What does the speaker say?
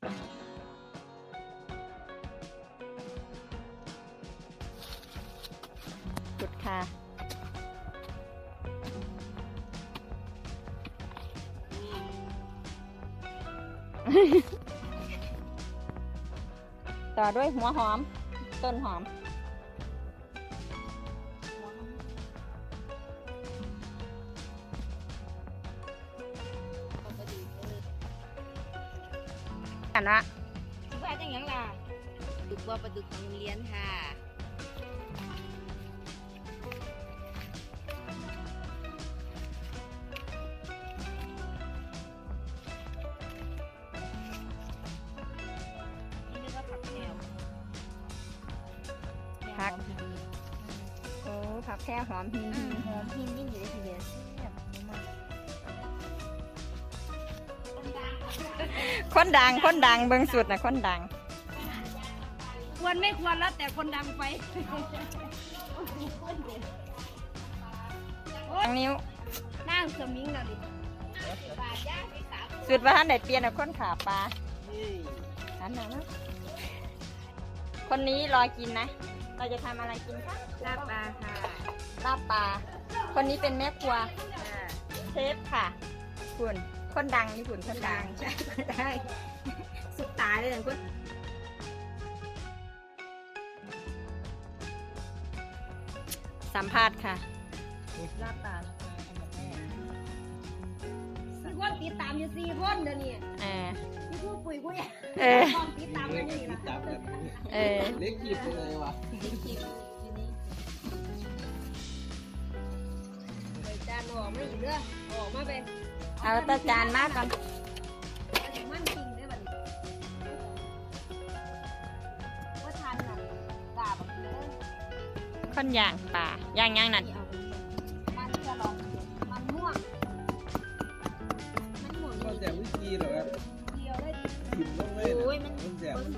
จุดค่ะ ต่อด้วยหัวหอม ต้นหอม กันวะคิดว่าจังหยังล่ะดึกบ่ประดึกของโรงเรียนค่ะนี่เรียกว่าผักแนวผัก โอ้ผักแค่หอมหินอืมหอมพิมยิ่งอยู่ในทีเดียว คนดังคนดังเบิ่งสุดนะคนดัง ควรไม่ควรแล้วแต่คนดังไปทางนิ้วนั่งสมิงเราดิสุดว่าท่านได้เปลี่ยนเอาคนขาปลาอันนั้นนะคนนี้รอกินนะ เราจะทำอะไรกินคะลาบปลาค่ะลาบปลา คนนี้เป็นแม่ครัวอ่าเชฟค่ะ คุณคนดังนี่คุณคนดังใช่ได้สุดตายเลยอย่างคนสัมภาษณ์ค่ะลาบปลาสี่คนติดตามอยู่สี่คนเดี๋ยวนี้เออนี่พูดปุ๋ยกูเนี่ยเออต้องติดตามกันนี่ละจับกันเออเล็กขีดไปเลยวะไปจานออกมาอีกเด้อออกมาไป เอาตาจานมาก่อนอันนี้มันจริงได้อบัดนี้ว่าทานหนังกาบเด้อคนย่างปลาย่างย่างนั่นนี่เอาไปมันจะลองมันม่วงมันม่วงก็นี่แต่วิธีเหรอครับเดียวเลยถิ่มลงเลยโอ้ยนะมัน มันแสบมัน